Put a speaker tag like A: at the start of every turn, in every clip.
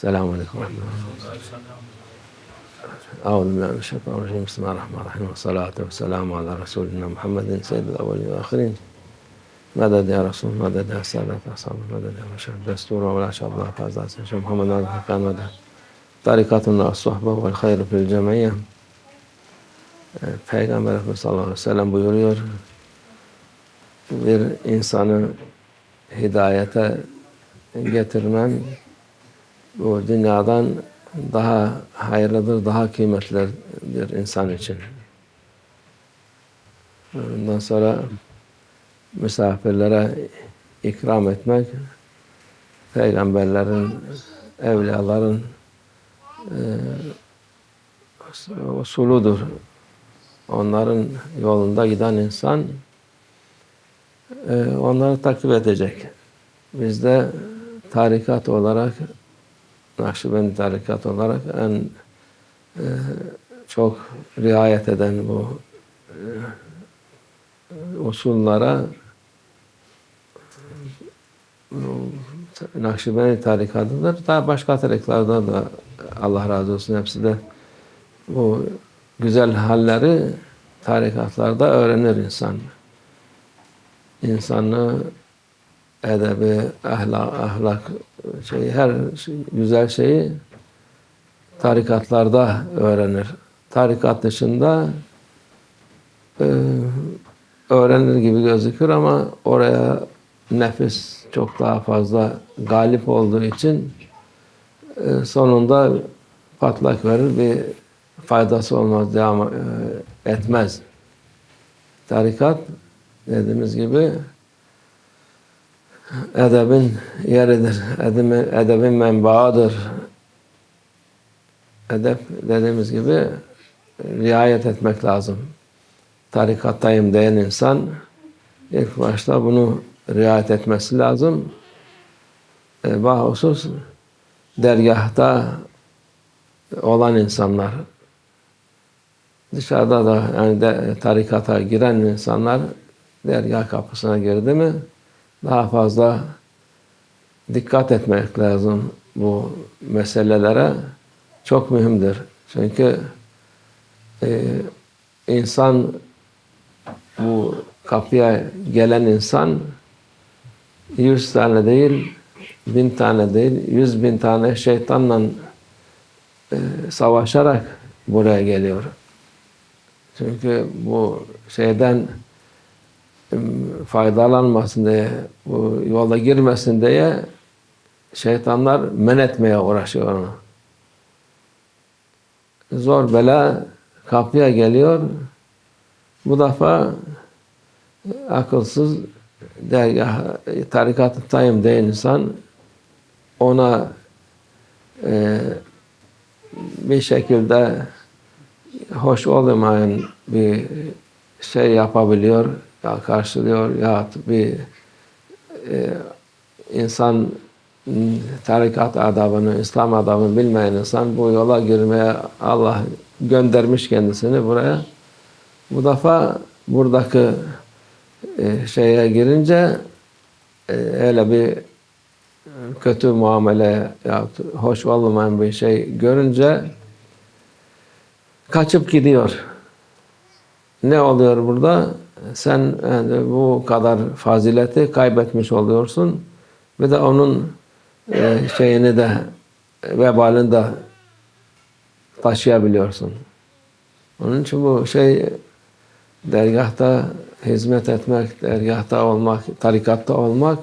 A: Selamun Aleyküm. أعوذ بالله من الشيطان الرجيم بسم الله الرحمن الرحيم والصلاة والسلام على رسولنا محمد سيد الأولين والآخرين مدد يا رسول مدد يا سادة أصحاب مدد يا رشاد دستور ولا شاء الله فازات شيخ محمد عبد الحكام مدد طريقتنا الصحبة والخير في الجمعية Peygamber Efendimiz sallallahu aleyhi ve sellem buyuruyor bir insanı hidayete getirmen bu dünyadan daha hayırlıdır, daha kıymetlidir insan için. Ondan sonra misafirlere ikram etmek, peygamberlerin, evliyaların e, usuludur. Onların yolunda giden insan e, onları takip edecek. Biz de tarikat olarak Nakşibendi tarikat olarak en e, çok riayet eden bu e, usullara Nakşibendi tarikatıdır. Daha başka tarikatlarda da Allah razı olsun hepsi de bu güzel halleri tarikatlarda öğrenir insan. İnsanı edebi, ahlak, ahlak şey, her şey, güzel şeyi tarikatlarda öğrenir. Tarikat dışında e, öğrenir gibi gözükür ama oraya nefis çok daha fazla galip olduğu için e, sonunda patlak verir bir faydası olmaz, devam e, etmez. Tarikat dediğimiz gibi edebin yeridir. Edebin, menbaıdır. Edep dediğimiz gibi riayet etmek lazım. Tarikattayım diyen insan ilk başta bunu riayet etmesi lazım. E, bahusus dergahta olan insanlar dışarıda da yani de, tarikata giren insanlar dergah kapısına girdi mi daha fazla dikkat etmek lazım bu meselelere. Çok mühimdir. Çünkü e, insan bu kapıya gelen insan yüz tane değil, bin tane değil, yüz bin tane şeytanla e, savaşarak buraya geliyor. Çünkü bu şeyden faydalanmasın diye, bu yola girmesin diye şeytanlar men etmeye uğraşıyor onu. Zor bela kapıya geliyor. Bu defa akılsız dergah, tarikat-ı tayım diyen insan ona e, bir şekilde hoş olmayan bir şey yapabiliyor, ya karşılıyor ya bir e, insan tarikat adabını, İslam adabını bilmeyen insan bu yola girmeye Allah göndermiş kendisini buraya. Bu defa buradaki e, şeye girince e, öyle bir kötü muamele ya hoş olmayan bir şey görünce kaçıp gidiyor. Ne oluyor burada? Sen yani bu kadar fazileti kaybetmiş oluyorsun ve de onun e, şeyini de vebalini de taşıyabiliyorsun. Onun için bu şey dergahta hizmet etmek, dergahta olmak, tarikatta olmak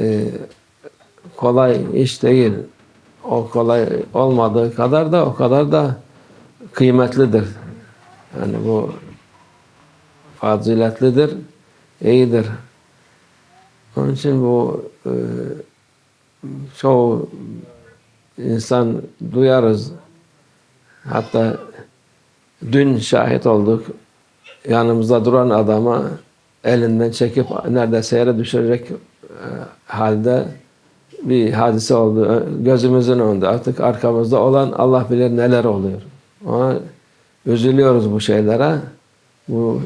A: e, kolay iş değil. O kolay olmadığı kadar da o kadar da kıymetlidir. Yani bu faziletlidir, iyidir. Onun için bu e, çoğu insan duyarız. Hatta dün şahit olduk. Yanımızda duran adama elinden çekip neredeyse yere düşürecek e, halde bir hadise oldu. Gözümüzün önünde. Artık arkamızda olan Allah bilir neler oluyor. Ona üzülüyoruz bu şeylere. Bu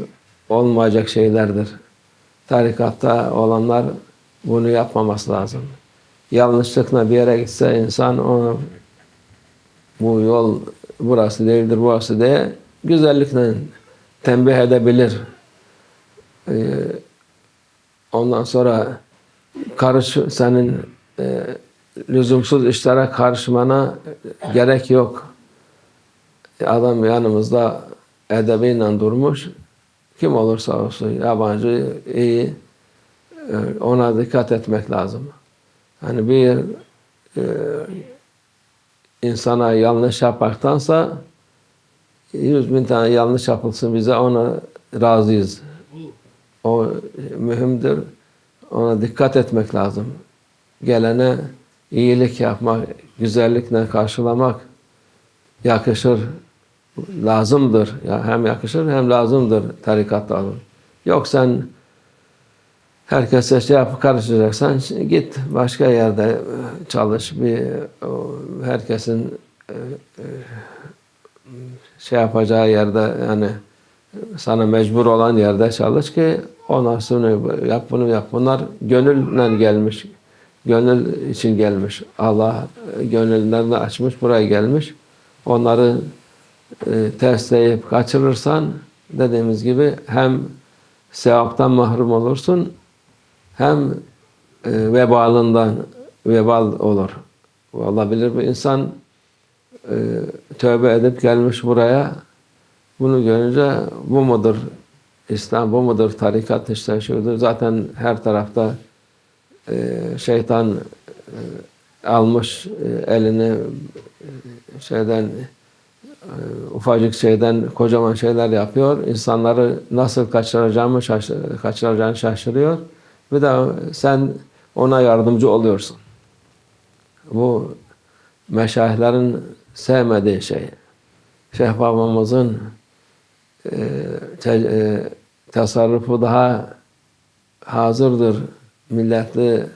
A: olmayacak şeylerdir. Tarikatta olanlar bunu yapmaması lazım. yanlışlıkla bir yere gitse insan onu bu yol burası değildir burası diye güzellikle tembih edebilir. Ee, ondan sonra karış senin e, lüzumsuz işlere karışmana gerek yok. Adam yanımızda edebiyle durmuş. Kim olursa olsun yabancı iyi e, ona dikkat etmek lazım. Hani bir e, insana yanlış yapmaktansa yüz bin tane yanlış yapılsın bize ona razıyız. O mühimdir. Ona dikkat etmek lazım. Gelene iyilik yapmak, güzellikle karşılamak yakışır, lazımdır. Ya hem yakışır hem lazımdır tarikatta olur. Yok sen herkese şey yapıp karışacaksan git başka yerde çalış. Bir o, herkesin e, e, şey yapacağı yerde yani sana mecbur olan yerde çalış ki ondan sonra yap bunu yap. Bunlar gönülle gelmiş. Gönül için gelmiş. Allah gönüllerini açmış, buraya gelmiş. Onları e, tersleyip kaçırırsan dediğimiz gibi hem sevaptan mahrum olursun hem e, vebalından vebal olur. Olabilir bir insan e, tövbe edip gelmiş buraya bunu görünce bu mudur İslam, bu mudur tarikat işte şudur. Zaten her tarafta şeytan almış elini şeyden ufacık şeyden kocaman şeyler yapıyor. İnsanları nasıl kaçıracağımı şaşır, kaçıracağını şaşırıyor. Bir de sen ona yardımcı oluyorsun. Bu meşayihlerin sevmediği şey. Şeyh babamızın e, te, e, tasarrufu daha hazırdır. Milletli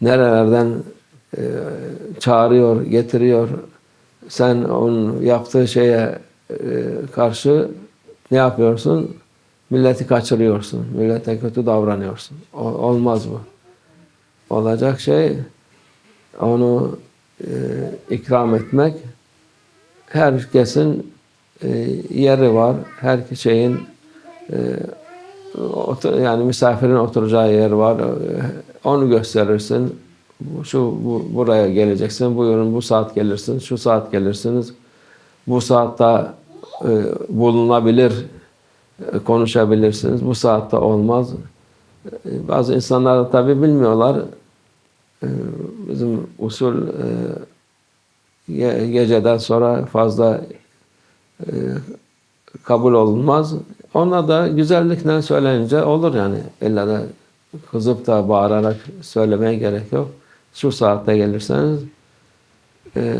A: nerelerden e, çağırıyor, getiriyor. Sen onun yaptığı şeye e, karşı ne yapıyorsun? Milleti kaçırıyorsun. Millete kötü davranıyorsun. Olmaz bu. Olacak şey onu e, ikram etmek. Herkesin e, yeri var. Her şeyin yani misafirin oturacağı yer var. Onu gösterirsin. Şu bu, buraya geleceksin. Buyurun bu saat gelirsin. Şu saat gelirsiniz. Bu saatte e, bulunabilir e, konuşabilirsiniz. Bu saatte olmaz. E, bazı insanlar da tabi bilmiyorlar. E, bizim usul geceden sonra fazla kabul olunmaz. Ona da güzellikle söylenince olur yani. İlla da kızıp da bağırarak söylemeye gerek yok. Şu saatte gelirseniz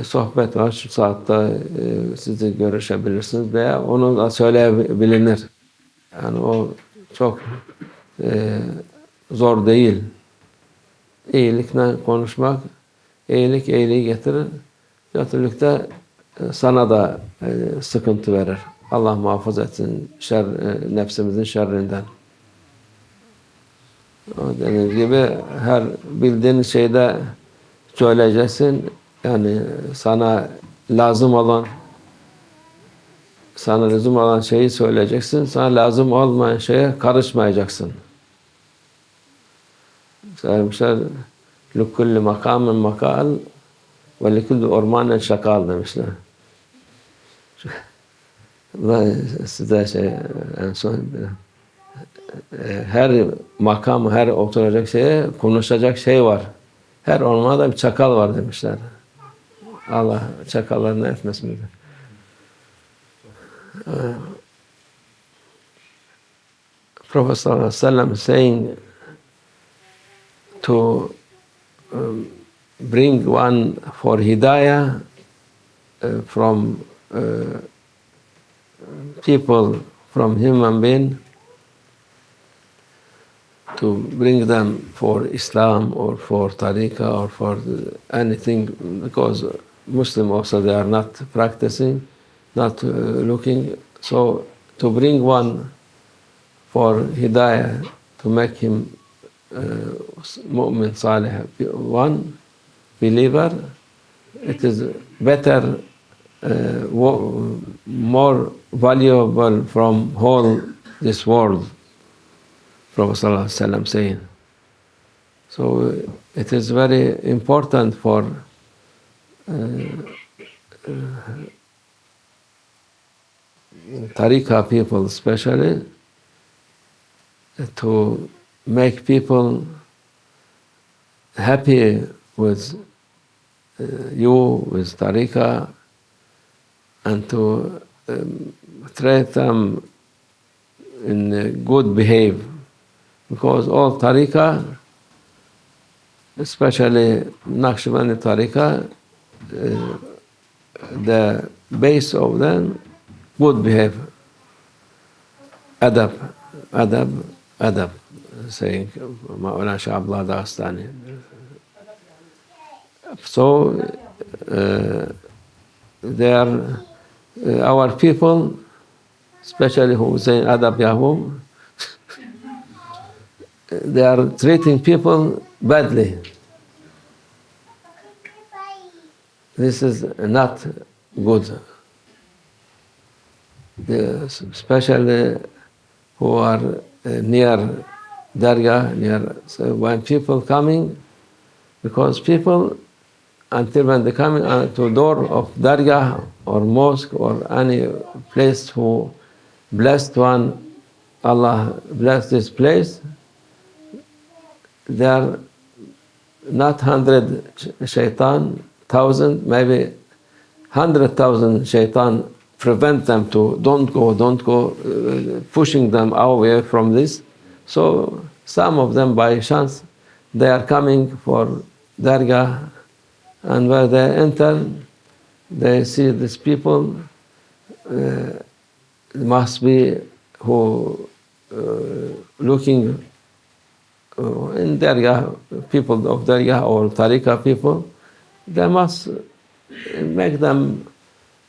A: sohbet var. Şu saatte e, sizi görüşebilirsiniz veya onu da söyleyebilinir. Yani o çok e, zor değil. İyilikle konuşmak, iyilik iyiliği getirir. Kötülükte e, sana da e, sıkıntı verir. Allah muhafaza etsin şer, e, nefsimizin şerrinden. O dediğim gibi her bildiğin şeyde söyleyeceksin. Yani sana lazım olan sana lazım olan şeyi söyleyeceksin. Sana lazım olmayan şeye karışmayacaksın. Söylemişler لِكُلِّ مَقَامٍ makal ve لِكُلِّ ormanen şakal demişler. size şey en son her makam, her oturacak şeye konuşacak şey var. Her ormanda bir çakal var demişler. Allah çakallarını etmesin. Bize. Uh, Prophet ﷺ saying to um, bring one for hidayah uh, from uh, people, from human being, to bring them for Islam or for tariqah or for anything, because Muslim also they are not practicing not uh, looking. So to bring one for hidayah, to make him uh, mu'min salih, one, believer, it is better, uh, more valuable from whole this world. Prophet wasallam saying. So it is very important for uh, uh, Tariqa people, especially, to make people happy with uh, you, with Tariqa, and to um, treat them in good behave. Because all Tariqa, especially Naqshbandi Tariqa, uh, the base of them, good behave. Adab, adab, adab, saying Maulana Shah Abdullah Dagestani. So, uh, they are uh, our people, especially who say Adab Yahoo, they are treating people badly. This is not good. Especially who are uh, near Dargah, near so when people coming, because people until when they come uh, to door of Dargah or mosque or any place who blessed one, Allah bless this place, they are not hundred shaitan, thousand, maybe hundred thousand shaitan prevent them to don't go, don't go, uh, pushing them away from this. So some of them by chance they are coming for Dargah and where they enter they see these people uh, must be who uh, looking in Dargah, people of Dargah or Tariqa people, they must make them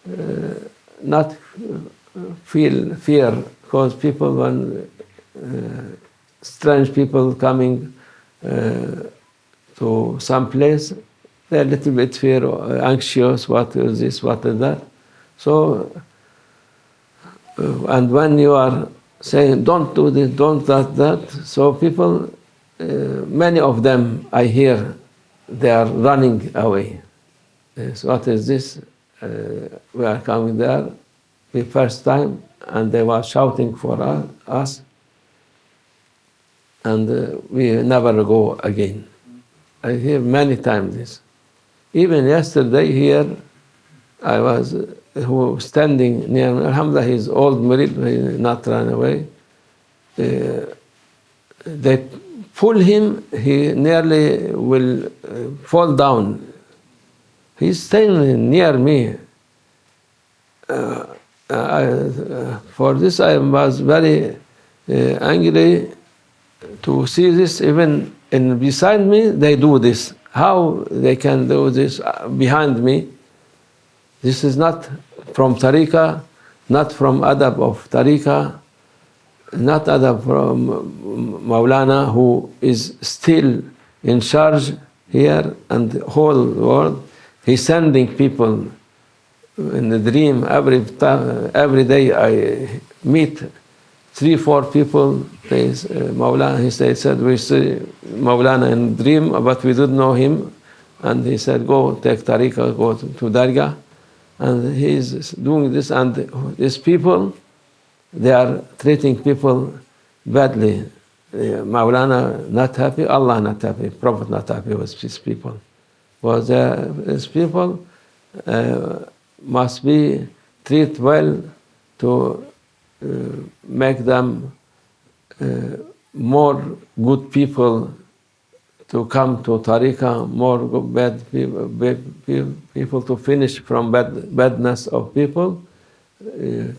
A: uh, not feel fear because people when uh, strange people coming uh, to some place they're a little bit fear uh, anxious what is this what is that. So uh, and when you are saying don't do this don't that that so people uh, many of them i hear they are running away. Yes, what is this? Uh, we are coming there the first time and they were shouting for us, and uh, we never go again. I hear many times this. Even yesterday here i was uh, who standing near alhamdulillah he's old murid he not run away. Uh, they pull him he nearly will uh, fall down. He's staying near me. Uh, I, uh, for this I was very uh, angry to see this even in beside me they do this. How they can do this uh, behind me? This is not from tariqa not from adab of tariqa not adab from maulana who is still in charge here and the whole world. He's sending people in the dream. Every time, every day I meet three four people. They, uh, Maulana he said, said we see Maulana in dream, but we didn't know him, and he said go take tariqa, go to, to Dargah, and he's doing this, and these people they are treating people badly. Uh, Maulana not happy, Allah not happy, Prophet not happy with his people. Was uh, his people. Uh, must be treated well to uh, make them uh, more good people to come to tariqa, more bad people, people to finish from bad, badness of people,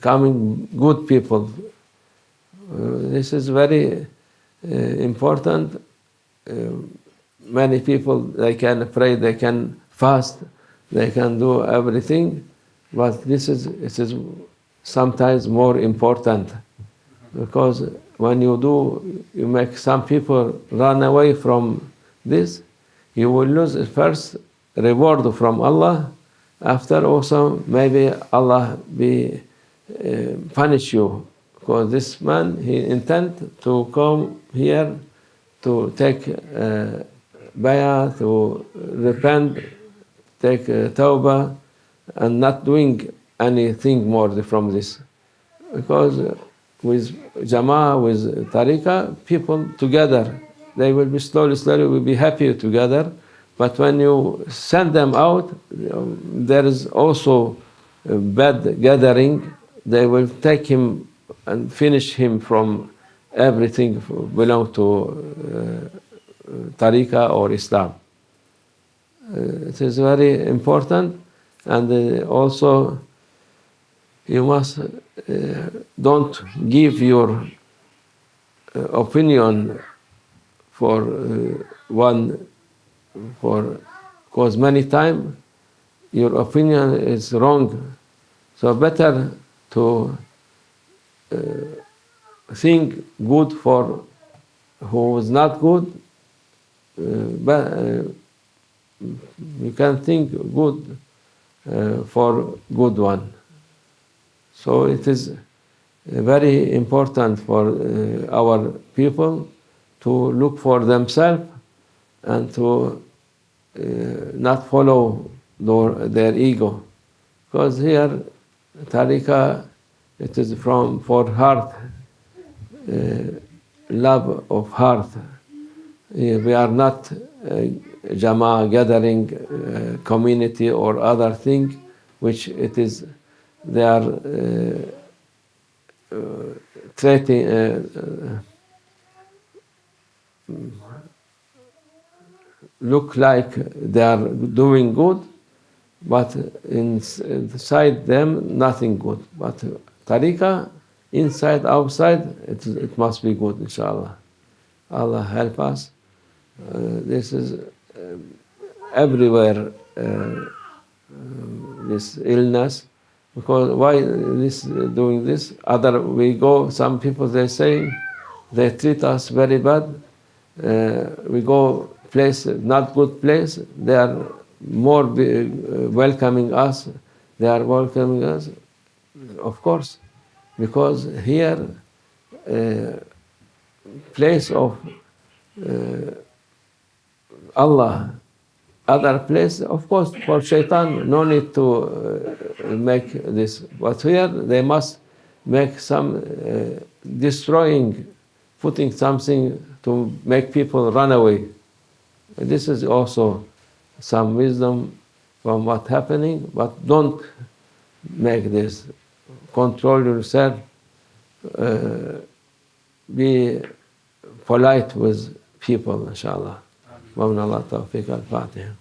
A: coming good people. Uh, this is very uh, important. Uh, many people they can pray, they can fast, they can do everything, but this is it is sometimes more important because when you do, you make some people run away from this. You will lose first reward from Allah. After also maybe Allah be uh, punish you because this man he intend to come here to take uh, bayah, to repent, take uh, tawbah, and not doing anything more from this. Because with Jama'ah, with Tariqah, people together, they will be slowly, slowly will be happy together. But when you send them out, there is also bad gathering. They will take him and finish him from everything belong to uh, Tariqah or Islam. Uh, it is very important, and uh, also you must uh, don't give your uh, opinion for uh, one for because many times your opinion is wrong. So better to uh, think good for who is not good. Uh, but uh, you can think good uh, for good one. So it is uh, very important for uh, our people to look for themselves and to uh, not follow their, their ego. Because here, Tariqa, it is from for heart, uh, love of heart. Uh, we are not Jama gathering uh, community or other thing, which it is they are uh, treating. Uh, uh, look like they are doing good, but inside them nothing good. But tariqah, inside, outside, it, it must be good, inshallah. Allah help us. Uh, this is um, everywhere, uh, um, this illness. Because why this doing this? Other we go. Some people they say they treat us very bad. Uh, we go place not good place. They are more be, uh, welcoming us. They are welcoming us, of course, because here uh, place of uh, Allah other place, of course, for shaitan, no need to uh, make this. But here they must make some uh, destroying, putting something to make people run away. This is also some wisdom from what happening, but don't make this. Control yourself. Uh, be polite with people, inshallah. ومن الله التوفيق الفاتحة